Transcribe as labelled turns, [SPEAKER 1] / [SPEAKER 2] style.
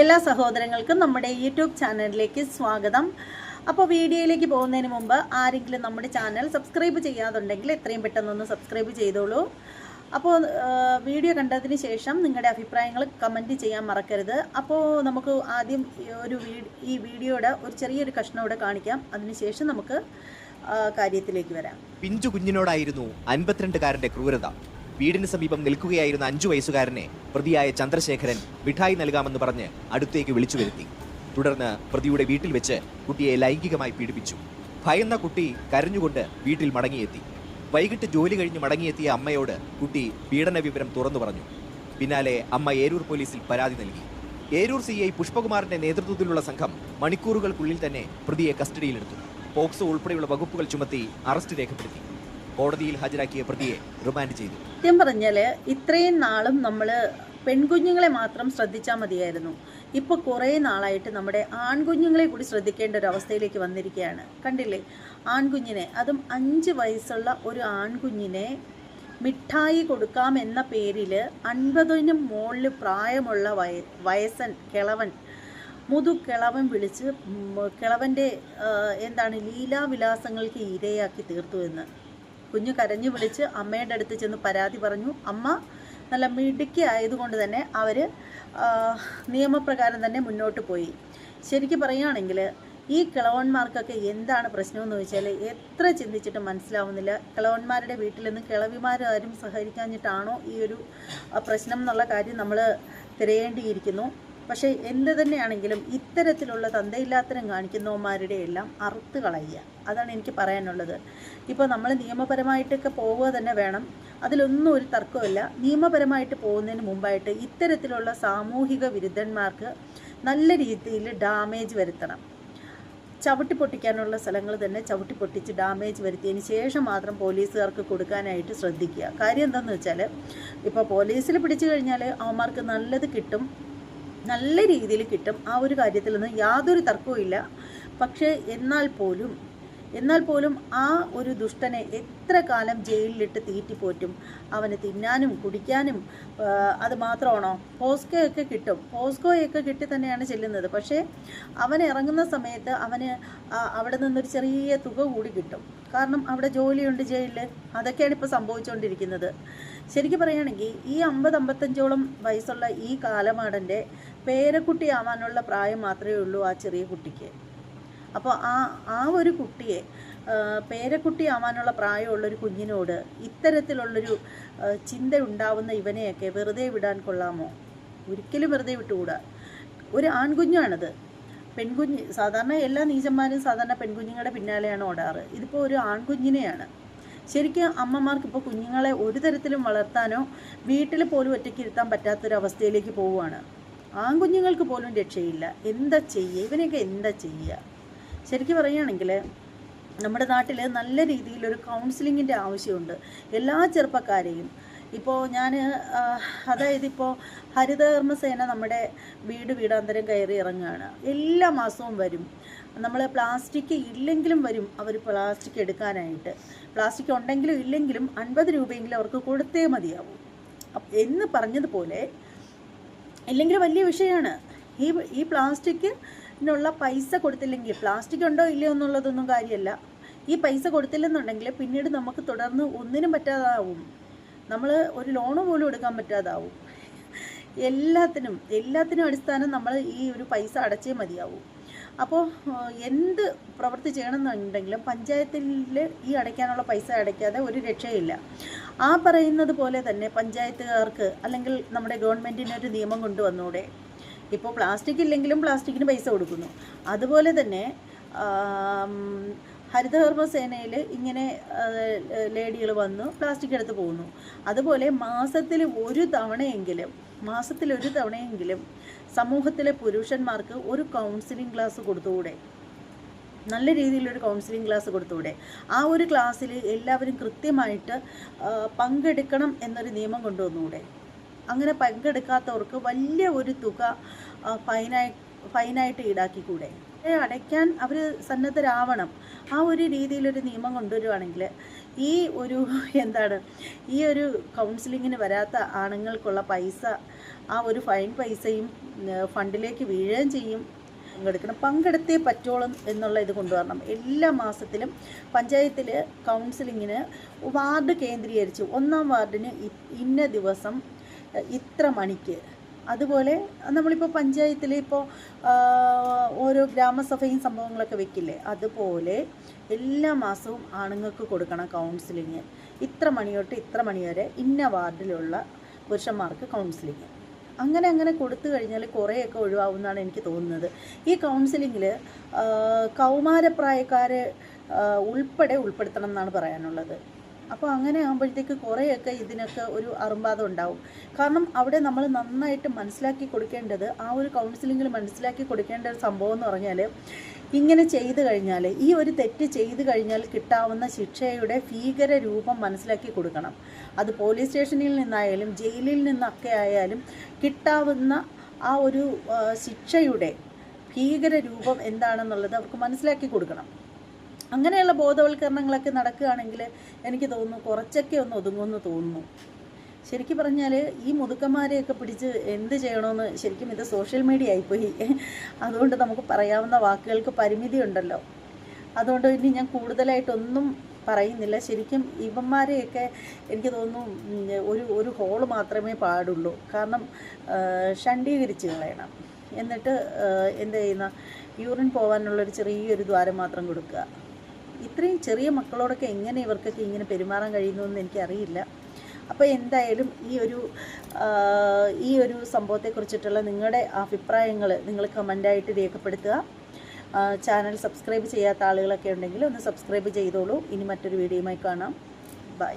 [SPEAKER 1] എല്ലാ സഹോദരങ്ങൾക്കും നമ്മുടെ യൂട്യൂബ് ചാനലിലേക്ക് സ്വാഗതം. അപ്പോൾ വീഡിയോയിലേക്ക് പോകുന്നതിന് മുമ്പ് ആരെങ്കിലും നമ്മുടെ ചാനൽ സബ്സ്ക്രൈബ് ചെയ്യാതുണ്ടെങ്കിൽ എത്രയും പെട്ടെന്നൊന്ന് സബ്സ്ക്രൈബ് ചെയ്തോളൂ. അപ്പോൾ വീഡിയോ കണ്ടതിന് ശേഷം നിങ്ങളുടെ അഭിപ്രായങ്ങൾ കമന്റ് ചെയ്യാൻ മറക്കരുത്. അപ്പോൾ നമുക്ക് ആദ്യം ഒരു ഈ വീഡിയോയുടെ ഒരു ചെറിയൊരു കഷ്ണം ഇവിടെ കാണിക്കാം. അതിനുശേഷം നമുക്ക് കാര്യത്തിലേക്ക് വരാം.
[SPEAKER 2] പിഞ്ചു കുഞ്ഞിനോടായിരുന്നു അൻപത്തിരണ്ടുകാരന്റെ ക്രൂരത. വീടിന് സമീപം നിൽക്കുകയായിരുന്ന അഞ്ചു വയസ്സുകാരനെ പ്രതിയായ ചന്ദ്രശേഖരൻ മിഠായി നൽകാമെന്ന് പറഞ്ഞ് അടുത്തേക്ക് വിളിച്ചു വരുത്തി. തുടർന്ന് പ്രതിയുടെ വീട്ടിൽ വെച്ച് കുട്ടിയെ ലൈംഗികമായി പീഡിപ്പിച്ചു. ഭയന്ന കുട്ടി കരഞ്ഞുകൊണ്ട് വീട്ടിൽ മടങ്ങിയെത്തി. വൈകിട്ട് ജോലി കഴിഞ്ഞ് മടങ്ങിയെത്തിയ അമ്മയോട് കുട്ടി പീഡന വിവരം തുറന്നു പറഞ്ഞു. പിന്നാലെ അമ്മ ഏരൂർ പോലീസിൽ പരാതി നൽകി. ഏരൂർ സി ഐ പുഷ്പകുമാറിന്റെ നേതൃത്വത്തിലുള്ള സംഘം മണിക്കൂറുകൾക്കുള്ളിൽ തന്നെ പ്രതിയെ കസ്റ്റഡിയിലെടുത്തു. പോക്സോ ഉൾപ്പെടെയുള്ള വകുപ്പുകൾ ചുമത്തി അറസ്റ്റ് രേഖപ്പെടുത്തി. കോടതിയിൽ ഹാജരാക്കിയ പ്രതിയെ റിമാൻഡ് ചെയ്തു.
[SPEAKER 1] സത്യം പറഞ്ഞാൽ ഇത്രയും നാളും നമ്മൾ പെൺകുഞ്ഞുങ്ങളെ മാത്രം ശ്രദ്ധിച്ചാൽ മതിയായിരുന്നു. ഇപ്പോൾ കുറേ നാളായിട്ട് നമ്മുടെ ആൺകുഞ്ഞുങ്ങളെ കൂടി ശ്രദ്ധിക്കേണ്ട ഒരു അവസ്ഥയിലേക്ക് വന്നിരിക്കുകയാണ്. കണ്ടില്ലേ? ആൺകുഞ്ഞിനെ അതും അഞ്ച് വയസ്സുള്ള ഒരു ആൺകുഞ്ഞിനെ മിഠായി കൊടുക്കാം എന്ന പേരിൽ അൻപതിന് മുകളിൽ പ്രായമുള്ള വയ വയസ്സൻ കിളവൻ മുതു കിളവൻ വിളിച്ച് കിളവന്റെ എന്താണ് ലീലാവിലാസങ്ങൾക്ക് ഇരയാക്കി തീർത്തു എന്ന്. കുഞ്ഞു കരഞ്ഞു വിളിച്ച് അമ്മയുടെ അടുത്ത് ചെന്ന് പരാതി പറഞ്ഞു. അമ്മ നല്ല മിടുക്കി ആയതുകൊണ്ട് തന്നെ അവർ നിയമപ്രകാരം തന്നെ മുന്നോട്ട് പോയി. ശരിക്കും പറയുകയാണെങ്കിൽ ഈ കിളവന്മാർക്കൊക്കെ എന്താണ് പ്രശ്നമെന്ന് ചോദിച്ചാൽ എത്ര ചിന്തിച്ചിട്ട് മനസ്സിലാവുന്നില്ല. കിളവന്മാരുടെ വീട്ടിൽ നിന്ന് കിളവിമാരാരും സഹകരിക്കാഞ്ഞിട്ടാണോ ഈ ഒരു പ്രശ്നം എന്നുള്ള കാര്യം നമ്മൾ തിരയേണ്ടിയിരിക്കുന്നു. പക്ഷേ എന്ത് തന്നെയാണെങ്കിലും ഇത്തരത്തിലുള്ള തന്തയില്ലാത്തരം കാണിക്കുന്നവന്മാരുടെ എല്ലാം അറുത്ത് കളയുക. അതാണ് എനിക്ക് പറയാനുള്ളത്. ഇപ്പോൾ നമ്മൾ നിയമപരമായിട്ടൊക്കെ പോവുക തന്നെ വേണം. അതിലൊന്നും ഒരു തർക്കമില്ല നിയമപരമായിട്ട് പോകുന്നതിന് മുമ്പായിട്ട് ഇത്തരത്തിലുള്ള സാമൂഹിക വിരുദ്ധന്മാർക്ക് നല്ല രീതിയിൽ ഡാമേജ് വരുത്തണം. ചവിട്ടി പൊട്ടിക്കാനുള്ള സ്ഥലങ്ങൾ തന്നെ ചവിട്ടി പൊട്ടിച്ച് ഡാമേജ് വരുത്തിയതിന് ശേഷം മാത്രം പോലീസുകാർക്ക് കൊടുക്കാനായിട്ട് ശ്രദ്ധിക്കുക. കാര്യം എന്താണെന്ന് വെച്ചാൽ ഇപ്പോൾ പോലീസിൽ പിടിച്ചു കഴിഞ്ഞാൽ അവന്മാർക്ക് നല്ലത് കിട്ടും. നല്ല രീതിയിൽ കിട്ടും. ആ ഒരു കാര്യത്തിൽ നിന്ന് യാതൊരു തർക്കവും ഇല്ല. പക്ഷേ എന്നാൽ പോലും എന്നാൽ പോലും ആ ഒരു ദുഷ്ടനെ എത്ര കാലം ജയിലിലിട്ട് തീറ്റിപ്പോറ്റും അവന് തിന്നാനും കുടിക്കാനും അത് മാത്രമാണോ? പോസ്കോയൊക്കെ കിട്ടും. പോസ്കോയൊക്കെ കിട്ടി തന്നെയാണ് ചെല്ലുന്നത്. പക്ഷേ അവൻ ഇറങ്ങുന്ന സമയത്ത് അവന് അവിടെ നിന്നൊരു ചെറിയ തുക കൂടി കിട്ടും. കാരണം അവിടെ ജോലിയുണ്ട് ജയിലിൽ അതൊക്കെയാണ് ഇപ്പോൾ സംഭവിച്ചുകൊണ്ടിരിക്കുന്നത് ശരിക്കും പറയുകയാണെങ്കിൽ ഈ അമ്പത് അമ്പത്തഞ്ചോളം വയസ്സുള്ള ഈ കാലമാടന്റെ പേരക്കുട്ടിയാവാനുള്ള പ്രായം മാത്രമേ ഉള്ളൂ ആ ചെറിയ കുട്ടിക്ക്. അപ്പോൾ ആ ആ ഒരു കുട്ടിയെ പേരക്കുട്ടിയാവാനുള്ള പ്രായമുള്ളൊരു കുഞ്ഞിനോട് ഇത്തരത്തിലുള്ളൊരു ചിന്ത ഉണ്ടാവുന്ന ഇവനെയൊക്കെ വെറുതെ വിടാൻ കൊള്ളാമോ? ഒരിക്കലും വെറുതെ വിട്ടുകൂടാ. ഒരു ആൺകുഞ്ഞാണിത്. പെൺകുഞ്ഞ് സാധാരണ എല്ലാ നീചന്മാരും സാധാരണ പെൺകുഞ്ഞുങ്ങളുടെ പിന്നാലെയാണ് ഓടാറ്. ഇതിപ്പോൾ ഒരു ആൺകുഞ്ഞിനെയാണ്. ശരിക്കും അമ്മമാർക്ക് ഇപ്പോൾ കുഞ്ഞുങ്ങളെ ഒരു തരത്തിലും വളർത്താനോ വീട്ടിൽ പോലും ഒറ്റയ്ക്ക് ഇരുത്താൻ പറ്റാത്തൊരവസ്ഥയിലേക്ക് പോവുകയാണ്. ആൺകുഞ്ഞുങ്ങൾക്ക് പോലും രക്ഷയില്ല. എന്താ ചെയ്യുക? ഇവനെയൊക്കെ എന്താ ചെയ്യുക? ശരിക്കും പറയുകയാണെങ്കിൽ നമ്മുടെ നാട്ടിൽ നല്ല രീതിയിലൊരു കൗൺസിലിങ്ങിന്റെ ആവശ്യമുണ്ട്. എല്ലാ ചെറുപ്പക്കാരെയും. ഇപ്പോൾ ഞാൻ അതായത് ഇപ്പോൾ ഹരിതകർമ്മസേന നമ്മുടെ വീട് വീടാന്തരം കയറി ഇറങ്ങുകയാണ്. എല്ലാ മാസവും വരും. നമ്മൾ പ്ലാസ്റ്റിക് ഇല്ലെങ്കിലും വരും അവർ പ്ലാസ്റ്റിക് എടുക്കാനായിട്ട്. പ്ലാസ്റ്റിക് ഉണ്ടെങ്കിലും ഇല്ലെങ്കിലും അൻപത് രൂപയെങ്കിലും അവർക്ക് കൊടുത്തേ മതിയാവും. എന്ന് പറഞ്ഞതുപോലെ ഇല്ലെങ്കിൽ വലിയ വിഷയമാണ് ഈ ഈ പ്ലാസ്റ്റിക്കിനുള്ള പൈസ കൊടുത്തില്ലെങ്കിൽ പ്ലാസ്റ്റിക് ഉണ്ടോ ഇല്ലയോ എന്നുള്ളതൊന്നും കാര്യമല്ല ഈ പൈസ കൊടുത്തില്ലെന്നുണ്ടെങ്കിൽ പിന്നീട് നമുക്ക് തുടർന്ന് ഒന്നിനും പറ്റാതാവും. നമ്മൾ ഒരു ലോണ് പോലും എടുക്കാൻ പറ്റാതാവും. എല്ലാത്തിനും എല്ലാത്തിനും അടിസ്ഥാനം നമ്മൾ ഈ ഒരു പൈസ അടച്ചേ മതിയാവും. അപ്പോൾ എന്ത് പ്രവൃത്തി ചെയ്യണമെന്നുണ്ടെങ്കിലും പഞ്ചായത്തിൽ ഈ അടയ്ക്കാനുള്ള പൈസ അടയ്ക്കാതെ ഒരു രക്ഷയില്ല. ആ പറയുന്നത് പോലെ തന്നെ പഞ്ചായത്തുകാർക്ക് അല്ലെങ്കിൽ നമ്മുടെ ഗവൺമെന്റിന് ഒരു നിയമം കൊണ്ടുവന്നൂടെ. ഇപ്പോൾ പ്ലാസ്റ്റിക് ഇല്ലെങ്കിലും പ്ലാസ്റ്റിക്കിന് പൈസ കൊടുക്കുന്നു. അതുപോലെ തന്നെ ഹരിതകർമ്മസേനയിൽ ഇങ്ങനെ ലേഡികൾ വന്ന് പ്ലാസ്റ്റിക് എടുത്ത് പോകുന്നു അതുപോലെ മാസത്തിൽ ഒരു തവണയെങ്കിലും മാസത്തിൽ ഒരു തവണയെങ്കിലും സമൂഹത്തിലെ പുരുഷന്മാർക്ക് ഒരു കൗൺസിലിംഗ് ക്ലാസ് കൊടുത്തുകൂടെ? നല്ല രീതിയിലൊരു കൗൺസിലിംഗ് ക്ലാസ് കൊടുത്തുകൂടെ? ആ ഒരു ക്ലാസ്സിൽ എല്ലാവരും കൃത്യമായിട്ട് പങ്കെടുക്കണം എന്നൊരു നിയമം കൊണ്ടുവന്നുകൂടെ? അങ്ങനെ പങ്കെടുക്കാത്തവർക്ക് വലിയ ഒരു തുക ഫൈനായി ഫൈനായിട്ട് ഈടാക്കിക്കൂടെ? അടയ്ക്കാൻ അവർ സന്നദ്ധരാവണം. ആ ഒരു രീതിയിലൊരു നിയമം കൊണ്ടുവരുവാണെങ്കിൽ ഈ ഒരു എന്താണ്? ഈ ഒരു കൗൺസിലിങ്ങിന് വരാത്ത ആണുങ്ങൾക്കുള്ള പൈസ ആ ഒരു ഫൈൻ പൈസയും ഫണ്ടിലേക്ക് വീഴുകയും ചെയ്യും. പങ്കെടുക്കണം. പങ്കെടുത്തേ പറ്റോളും എന്നുള്ള ഇത് കൊണ്ടുവരണം. എല്ലാ മാസത്തിലും പഞ്ചായത്തിൽ കൗൺസിലിങ്ങിന് വാർഡ് കേന്ദ്രീകരിച്ച് ഒന്നാം വാർഡിന് ഇന്ന ദിവസം ഇത്ര മണിക്ക് അതുപോലെ നമ്മളിപ്പോൾ പഞ്ചായത്തിൽ ഇപ്പോൾ ഓരോ ഗ്രാമസഭയും സംഭവങ്ങളൊക്കെ വെക്കില്ലേ? അതുപോലെ എല്ലാ മാസവും ആണുങ്ങൾക്ക് കൊടുക്കണം കൗൺസിലിങ്. ഇത്ര മണി തൊട്ട് ഇത്ര മണി വരെ ഇന്ന വാർഡിലുള്ള പുരുഷന്മാർക്ക് കൗൺസിലിങ്. അങ്ങനെ അങ്ങനെ കൊടുത്തു കഴിഞ്ഞാൽ കുറേയൊക്കെ ഒഴിവാകുമെന്നാണ് എനിക്ക് തോന്നുന്നത്. ഈ കൗൺസിലിങ്ങിൽ കൗമാരപ്രായക്കാരെ ഉൾപ്പെടെ ഉൾപ്പെടുത്തണം എന്നാണ് പറയാനുള്ളത്. അപ്പോൾ അങ്ങനെ ആകുമ്പോഴത്തേക്ക് കുറേയൊക്കെ ഇതിനൊക്കെ ഒരു അറുമ്പാതം ഉണ്ടാവും. കാരണം അവിടെ നമ്മൾ നന്നായിട്ട് മനസ്സിലാക്കി കൊടുക്കേണ്ടത് ആ ഒരു കൗൺസിലിങ്ങിൽ മനസ്സിലാക്കി കൊടുക്കേണ്ട ഒരു സംഭവം എന്ന് പറഞ്ഞാൽ ഇങ്ങനെ ചെയ്തു കഴിഞ്ഞാൽ ഈ ഒരു തെറ്റ് ചെയ്തു കഴിഞ്ഞാൽ കിട്ടാവുന്ന ശിക്ഷയുടെ ഭീകര രൂപം മനസ്സിലാക്കി കൊടുക്കണം. അത് പോലീസ് സ്റ്റേഷനിൽ നിന്നായാലും ജയിലിൽ നിന്നൊക്കെ ആയാലും കിട്ടാവുന്ന ആ ഒരു ശിക്ഷയുടെ ഭീകര രൂപം എന്താണെന്നുള്ളത് അവർക്ക് മനസ്സിലാക്കി കൊടുക്കണം. അങ്ങനെയുള്ള ബോധവൽക്കരണങ്ങളൊക്കെ നടക്കുകയാണെങ്കിൽ എനിക്ക് തോന്നുന്നു കുറച്ചൊക്കെ ഒന്ന് ഒതുങ്ങുമെന്ന് തോന്നുന്നു. ശരിക്കും പറഞ്ഞാൽ ഈ മുതുക്കന്മാരെയൊക്കെ പിടിച്ച് എന്ത് ചെയ്യണമെന്ന് ശരിക്കും ഇത് സോഷ്യൽ മീഡിയ ആയിപ്പോയി. അതുകൊണ്ട് നമുക്ക് പറയാവുന്ന വാക്കുകൾക്ക് പരിമിതി ഉണ്ടല്ലോ അതുകൊണ്ട് ഇനി ഞാൻ കൂടുതലായിട്ടൊന്നും പറയുന്നില്ല. ശരിക്കും ഇവന്മാരെയൊക്കെ എനിക്ക് തോന്നുന്നു ഒരു ഒരു ഹോൾ മാത്രമേ പാടുള്ളൂ. കാരണം ഷണ്ടീകരിച്ച് കളയണം. എന്നിട്ട് എന്ത് ചെയ്യുന്ന യൂറിൻ പോകാനുള്ളൊരു ചെറിയൊരു ദ്വാരം മാത്രം കൊടുക്കുക. ഇത്രയും ചെറിയ മക്കളോടൊക്കെ എങ്ങനെ ഇവർക്കൊക്കെ ഇങ്ങനെ പെരുമാറാൻ കഴിയുന്നു എന്ന് എനിക്കറിയില്ല. അപ്പോൾ എന്തായാലും ഈ ഒരു ഈ ഒരു സംഭവത്തെക്കുറിച്ചിട്ടുള്ള നിങ്ങളുടെ അഭിപ്രായങ്ങൾ നിങ്ങൾ കമന്റായിട്ട് രേഖപ്പെടുത്തുക. ചാനൽ സബ്സ്ക്രൈബ് ചെയ്യാത്ത ആളുകളൊക്കെ ഉണ്ടെങ്കിൽ ഒന്ന് സബ്സ്ക്രൈബ് ചെയ്തോളൂ. ഇനി മറ്റൊരു വീഡിയോയുമായി കാണാം. ബൈ.